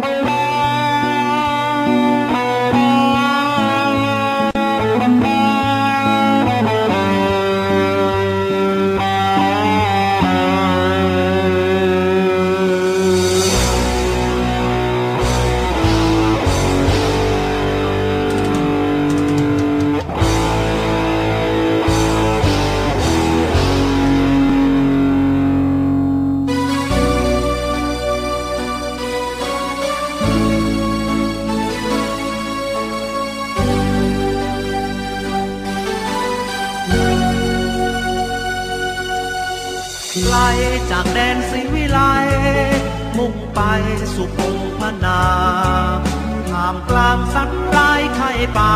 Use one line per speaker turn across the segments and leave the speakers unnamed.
Thank you. ไกลจากแดนศรีวิไลมุ่งไปสุพงพนาท่ามกลางสัตว์ร้ายไข่ป่า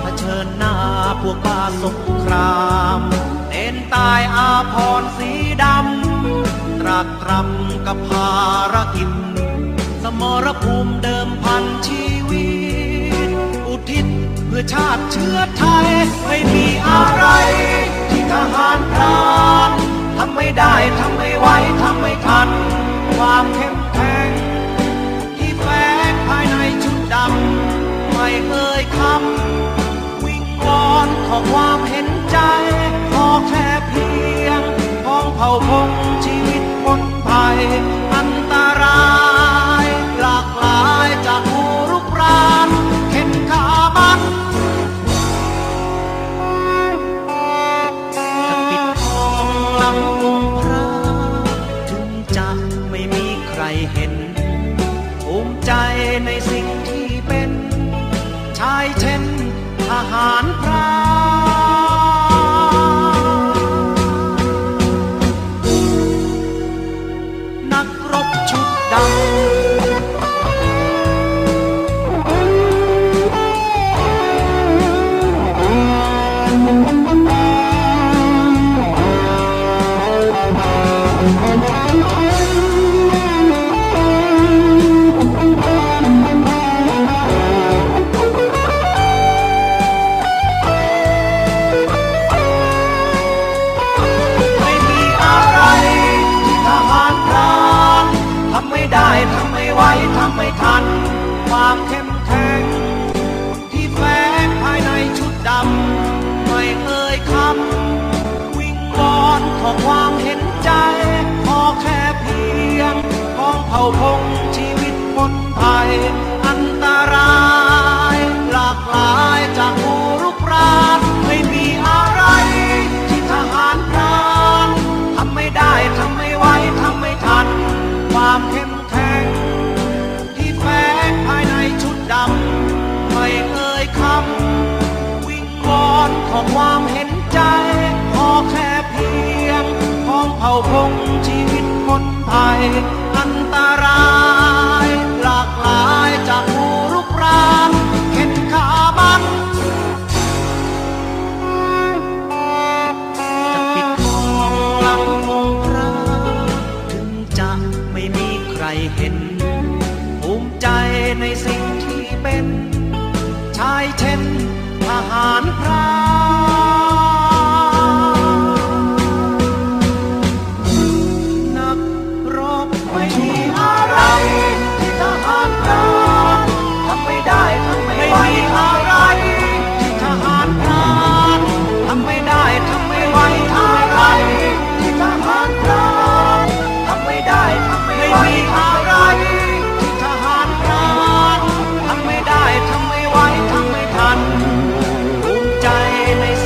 เผชิญหน้าพวกป่าสงครามเน้นตายอาพรสีดำตรักตรำกับภารกิจสมรภูมิเดิมพันชีวิต อุทิศเพื่อชาติเชื้อไทย ไม่มีอะไรที่ทหารพรานำไม่ได้ทำไม่ไหวทำไม่ทัน ความเข้มแข็งที่แฝงภายในชุดดำไม่เอ่ยคำวิงวอนขอความเห็นใจ ขอแค่เพียงพองเผ่าพง เห็น ความเข้มแข็ง ที่แฝงภายในชุดดำ ไม่เอ่ยคำ วิงวอนขอความเห็นใจ ขอแค่เพียง ของเผ่าพงชีวิตพ้นภัย อนขอความเห็นใจ ขอแค่เพียงพ้องเผ่าพงชีวิตพ้นภัยอันตราย หลากหลายจากผู้รุกรานเข็นขามันจะปิดทองลำองค์พระถึงจะไม่มีใครเห็น ภูมิใจในสิ่งที่เป็น ชายเช่นทหารพราน มิ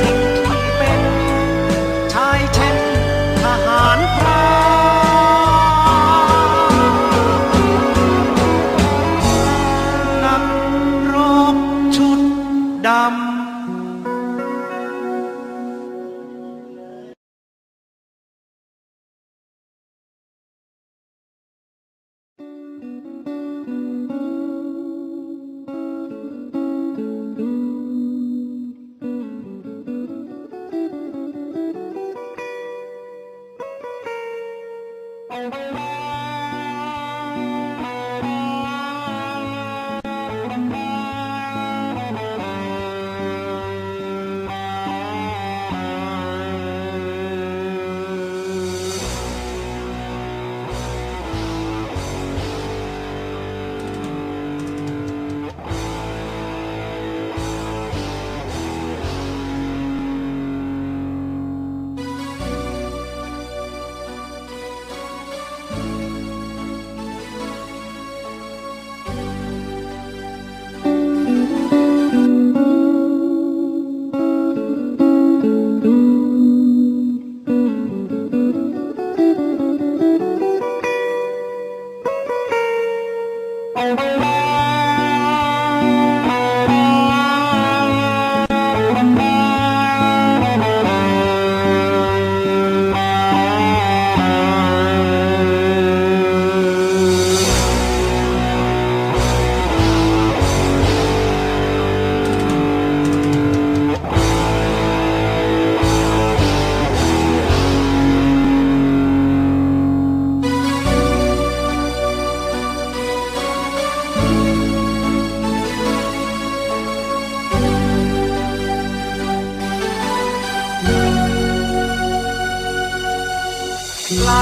ไกล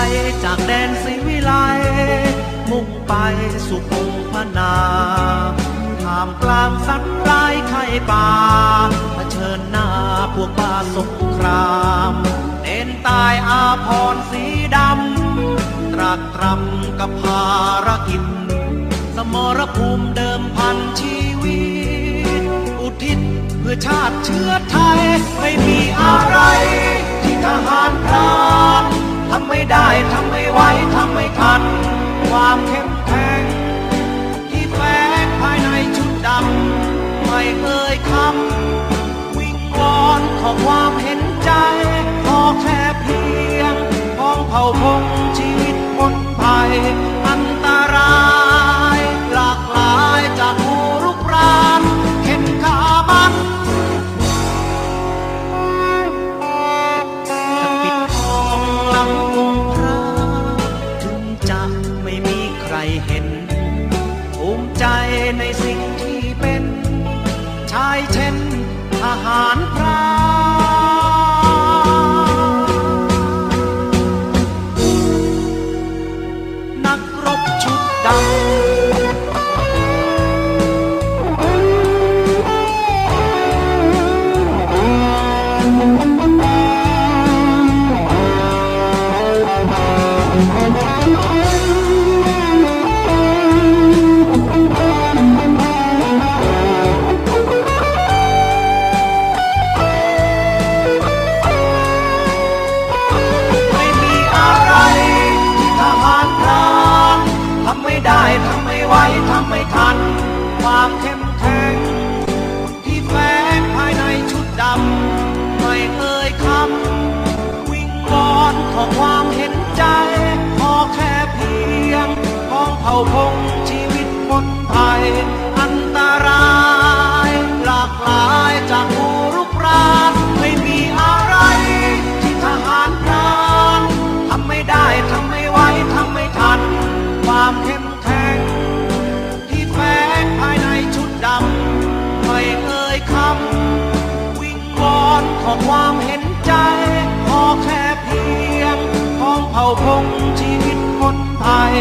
จากแดนสีวิไลมุ่งไปสู่พงพนาท่ามกลางสัตว์ร้ายไข่ป่าเผชิญหน้าพวกบาสงครามเน้นตายอาพรณ์สีดำตรากตรำกับภารกิจ สมรภูมิเดิมพันชีวิต อุทิศเพื่อชาติเชื้อไทย ไม่มีอะไรที่ทหารพรานำไม่ได้ทำไม่ไหวทำไม่ทัน ความเข้มแข็งที่แฝงภายในชุดดำไม่เอ่ยคำวิงวอนขอความเห็นใจ ขอแค่เพียงพ้องเผ่าพงชีวิตพ้นไทย อนขอความเห็นใจ ขอแค่เพียง ของเผ่าพงชีวิตคนไทย